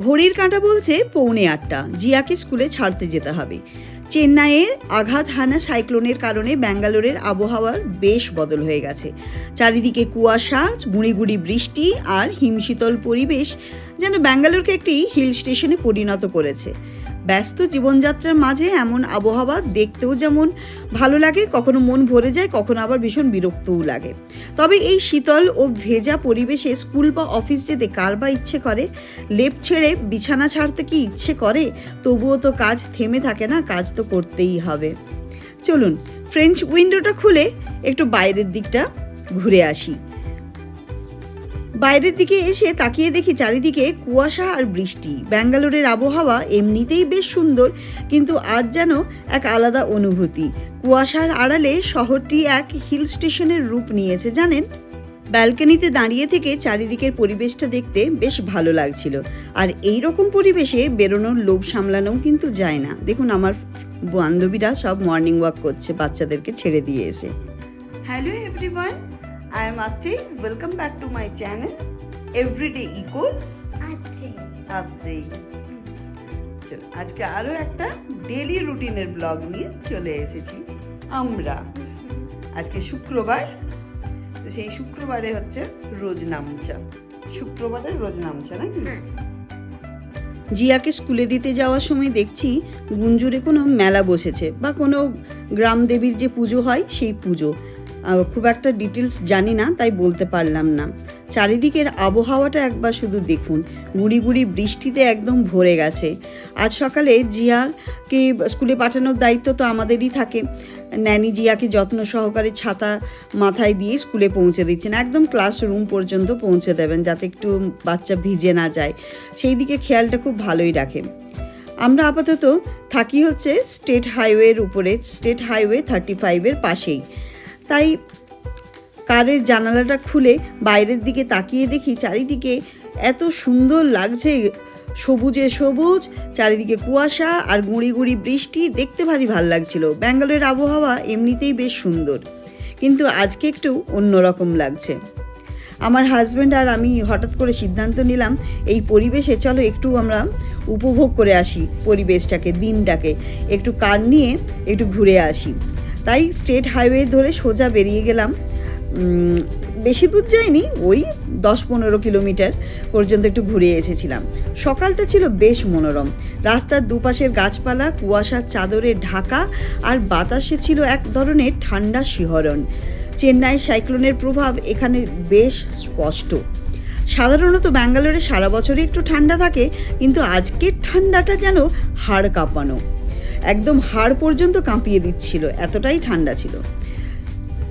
ঘড়ির কাঁটা বলছে পৌনে আটটা। জিয়াকে স্কুলে ছাড়তে যেতে হবে। চেন্নাইয়ের আঘাত হানা সাইক্লোনের কারণে ব্যাঙ্গালোরের আবহাওয়ার বেশ বদল হয়ে গেছে। চারিদিকে কুয়াশা গুঁড়ি বৃষ্টি আর হিমশীতল পরিবেশ যেন ব্যাঙ্গালোরকে একটি হিল স্টেশনে পরিণত করেছে। ব্যস্ত জীবনযাত্রার মাঝে এমন আবহাওয়া দেখতেও যেমন ভালো লাগে, কখনো মন ভরে যায়, কখনো আবার ভীষণ বিরক্তও লাগে। তবে এই শীতল ও ভেজা পরিবেশে স্কুল বা অফিস যেতে কার বা ইচ্ছে করে? লেপ ছেড়ে বিছানা ছাড়তে কি ইচ্ছে করে? তবুও তো কাজ থেমে থাকে না, কাজ তো করতেই হবে। চলুন ফ্রেঞ্চ উইন্ডোটা খুলে একটু বাইরের দিকটা ঘুরে আসি। বাইরের দিকে এসে তাকিয়ে দেখি চারিদিকে কুয়াশা আর বৃষ্টি। ব্যাঙ্গালোরের আবহাওয়া এমনিতেই বেশ সুন্দর, কিন্তু আজ যেন এক আলাদা অনুভূতি। কুয়াশার আড়ালে শহরটি এক হিল স্টেশনের রূপ নিয়েছে, জানেন? ব্যালকনিতে দাঁড়িয়ে থেকে চারিদিকের পরিবেশটা দেখতে বেশ ভালো লাগছিল। আর এই রকম পরিবেশে বেরোনোর লোভ সামলানোও কিন্তু যায় না। দেখুন আমার বান্ধবীরা সব মর্নিং ওয়াক করছে, বাচ্চাদেরকে ছেড়ে দিয়ে এসে। Hello everyone I am Atri welcome back to my channel everyday echoes আচ্ছা আত্রি চলো আজকে আরও একটা ডেলি রুটিনের ব্লগ নিয়ে চলে এসেছি আমরা। আজকে শুক্রবার তো সেই শুক্রবারে হচ্ছে রোজ নামচা শুক্রবারে রোজ নামচা নাকি? হ্যাঁ। জিয়াকে স্কুলে দিতে যাওয়ার সময় দেখছি গুঞ্জুরে কোনো মেলা বসেছে বা কোনো গ্রাম দেবীর যে পুজো হয় সেই পুজো। খুব একটা ডিটেলস জানি না, তাই বলতে পারলাম না। চারিদিকের আবহাওয়াটা একবার শুধু দেখুন, গুড়ি গুড়ি বৃষ্টিতে একদম ভরে গেছে। আজ সকালে জিয়াকে স্কুলে পাঠানোর দায়িত্ব তো আমাদেরই থাকে। ন্যানি জিয়াকে যত্ন সহকারে ছাতা মাথায় দিয়ে স্কুলে পৌঁছে দিচ্ছেন। একদম ক্লাসরুম পর্যন্ত পৌঁছে দেবেন, যাতে একটু বাচ্চা ভিজে না যায়। সেই দিকে খেয়ালটা খুব ভালোই রাখে। আমরা আপাতত থাকি হচ্ছে স্টেট হাইওয়ের উপরে স্টেট হাইওয়ে থার্টি ফাইভের পাশেই। তাই কারের জানালাটা খুলে বাইরের দিকে তাকিয়ে দেখি চারিদিকে এত সুন্দর লাগছে। সবুজে সবুজ, চারিদিকে কুয়াশা আর গুঁড়ি গুঁড়ি বৃষ্টি দেখতে ভারী ভালো লাগছিল। ব্যাঙ্গালোরের আবহাওয়া এমনিতেই বেশ সুন্দর, কিন্তু আজকে একটু অন্যরকম লাগছে। আমার হাজব্যান্ড আর আমি হঠাৎ করে সিদ্ধান্ত নিলাম, এই পরিবেশে চলো একটু আমরা উপভোগ করে আসি পরিবেশটাকে, দিনটাকে। একটু কার নিয়ে একটু ঘুরে আসি। তাই স্টেট হাইওয়ে ধরে সোজা বেরিয়ে গেলাম। বেশি দূর যাইনি, ওই দশ পনেরো কিলোমিটার পর্যন্ত একটু ঘুরে এসেছিলাম। সকালটা ছিল বেশ মনোরম। রাস্তার দুপাশের গাছপালা, কুয়াশার চাদরে ঢাকা আর বাতাসে ছিল এক ধরনের ঠান্ডা শিহরণ। চেন্নাই সাইক্লোনের প্রভাব এখানে বেশ স্পষ্ট। সাধারণত ব্যাঙ্গালোরে সারা বছরই একটু ঠান্ডা থাকে, কিন্তু আজকের ঠান্ডাটা যেন হাড় কাঁপানো। একদম হাড় পর্যন্ত কাঁপিয়ে দিচ্ছিল, এতটাই ঠান্ডা ছিল।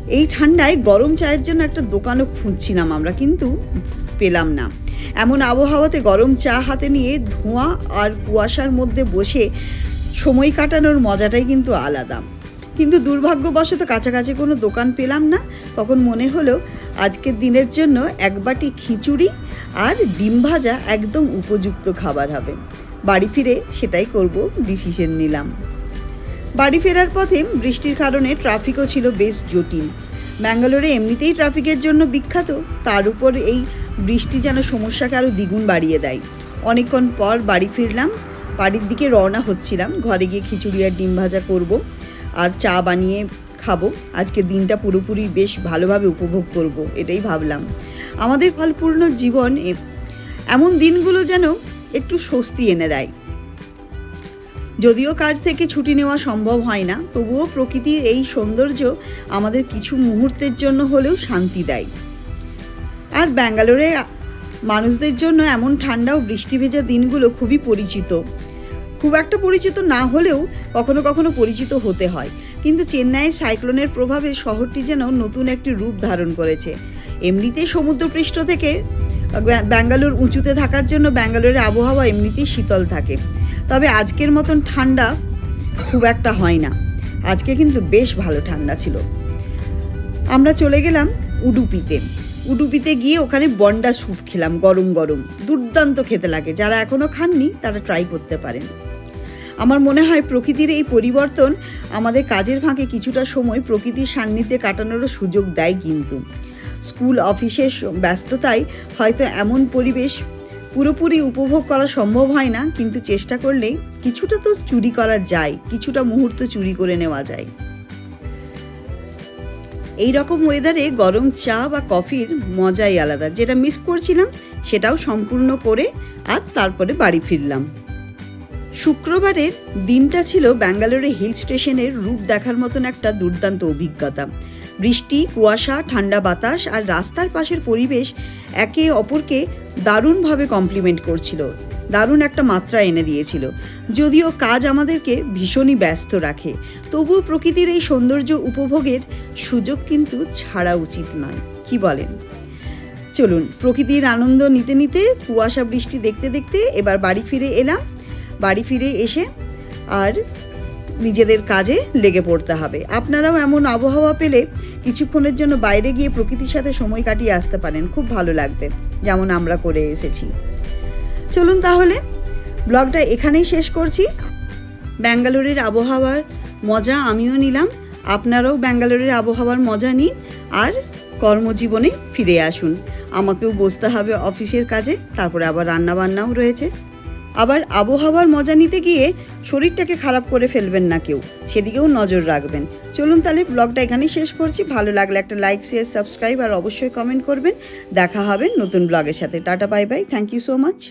এই ঠান্ডায় গরম চায়ের জন্য একটা দোকানও খুঁজছিলাম আমরা, কিন্তু পেলাম না। এমন আবহাওয়াতে গরম চা হাতে নিয়ে ধোঁয়া আর কুয়াশার মধ্যে বসে সময় কাটানোর মজাটাই কিন্তু আলাদা। কিন্তু দুর্ভাগ্যবশত কাছাকাছি কোনো দোকান পেলাম না। তখন মনে হলো আজকের দিনের জন্য এক বাটি খিচুড়ি আর ডিম ভাজা একদম উপযুক্ত খাবার হবে। বাড়ি ফিরে সেটাই করব ডিসিশন নিলাম। বাড়ি ফেরার পথে বৃষ্টির কারণে ট্রাফিকও ছিল বেশ জটিল। ব্যাঙ্গালোরে এমনিতেই ট্রাফিকের জন্য বিখ্যাত, তার উপর এই বৃষ্টি যেন সমস্যাকে আরও দ্বিগুণ বাড়িয়ে দেয়। অনেকক্ষণ পর বাড়ি ফিরলাম, বাড়ির দিকে রওনা হচ্ছিলাম, ঘরে গিয়ে খিচুড়ি আর ডিম ভাজা করব আর চা বানিয়ে খাব। আজকে দিনটা পুরোপুরি বেশ ভালোভাবে উপভোগ করব, এটাই ভাবলাম। আমাদের ফলপূর্ণ জীবন এমন দিনগুলো যেন একটু স্বস্তি এনে দেয়। যদিও কাজ থেকে ছুটি নেওয়া সম্ভব হয় না, তবুও প্রকৃতির এই সৌন্দর্য আমাদের কিছু মুহূর্তের জন্য হলেও শান্তি দেয়। আর ব্যাঙ্গালোরে মানুষদের জন্য এমন ঠান্ডা ও বৃষ্টি ভেজা দিনগুলো খুবই পরিচিত। খুব একটা পরিচিত না হলেও কখনো কখনো পরিচিত হতে হয়। কিন্তু চেন্নাইয়ের সাইক্লোনের প্রভাবে শহরটি যেন নতুন একটি রূপ ধারণ করেছে। এমনিতেই সমুদ্রপৃষ্ঠ থেকে ব্যাঙ্গালোর উঁচুতে থাকার জন্য ব্যাঙ্গালোরের আবহাওয়া এমনিতেই শীতল থাকে। তবে আজকের মতন ঠান্ডা খুব একটা হয় না। আজকে কিন্তু বেশ ভালো ঠান্ডা ছিল। আমরা চলে গেলাম উডুপিতে। উডুপিতে গিয়ে ওখানে বন্ডা স্যুপ খেলাম, গরম গরম। দুর্দান্ত খেতে লাগে। যারা এখনও খাননি, তারা ট্রাই করতে পারেন। আমার মনে হয় প্রকৃতির এই পরিবর্তন আমাদের কাজের ফাঁকে কিছুটা সময় প্রকৃতির সান্নিধ্যে কাটানোরও সুযোগ দেয় কিন্তু। স্কুল অফিসের ব্যস্ততায় হয়তো এমন পরিবেশ পুরোপুরি উপভোগ করা সম্ভব হয় না, কিন্তু চেষ্টা করলে কিছুটা তো চুরি করা যায়, কিছুটা মুহূর্ত চুরি করে নেওয়া যায়। এই রকম ওয়েদারে গরম চা বা কফির মজাই আলাদা। যেটা মিস করছিলাম, সেটাও সম্পূর্ণ করে আর তারপরে বাড়ি ফিরলাম। শুক্রবারের দিনটা ছিল ব্যাঙ্গালোরে হিল স্টেশনের রূপ দেখার মতন একটা দুর্দান্ত অভিজ্ঞতা। বৃষ্টি, কুয়াশা, ঠান্ডা বাতাস আর রাস্তার পাশের পরিবেশ একে অপরকে দারুণভাবে কমপ্লিমেন্ট করছিল। দারুণ একটা মাত্রা এনে দিয়েছিল। যদিও কাজ আমাদেরকে ভীষণই ব্যস্ত রাখে, তবুও প্রকৃতির এই সৌন্দর্য উপভোগের সুযোগ কিন্তু ছাড়া উচিত নয়। কি বলেন? চলুন, প্রকৃতির আনন্দ নিতে নিতে কুয়াশা, বৃষ্টি দেখতে দেখতে এবার বাড়ি ফিরে এলাম। বাড়ি ফিরে এসে আর নিজেদের কাজে লেগে পড়তে হবে। আপনারাও এমন আবহাওয়া পেলে কিছুক্ষণের জন্য বাইরে গিয়ে প্রকৃতির সাথে সময় কাটিয়ে আসতে পারেন। খুব ভালো লাগবে, যেমন আমরা করে এসেছি। চলুন তাহলে, ব্লগটা এখানেই শেষ করছি। ব্যাঙ্গালোরের আবহাওয়ার মজা আমিও নিলাম। আপনারাও ব্যাঙ্গালোরের আবহাওয়ার মজা নিন আর কর্মজীবনে ফিরে আসুন। আমাকেও বসতে হবে অফিসের কাজে, তারপরে আবার রান্না বান্নাও রয়েছে। আবার আবহাওয়ার মজা নিতে গিয়ে শরীরটাকে খারাপ করে ফেলবেন না কেউ। সেদিকেও নজর রাখবেন। চলুন তাহলে ব্লগটা এখানেই শেষ করছি। ভালো লাগলে একটা লাইক শেয়ার সাবস্ক্রাইব আর অবশ্যই কমেন্ট করবেন। দেখা হবে নতুন ব্লগের সাথে। Tata bye bye thank you so much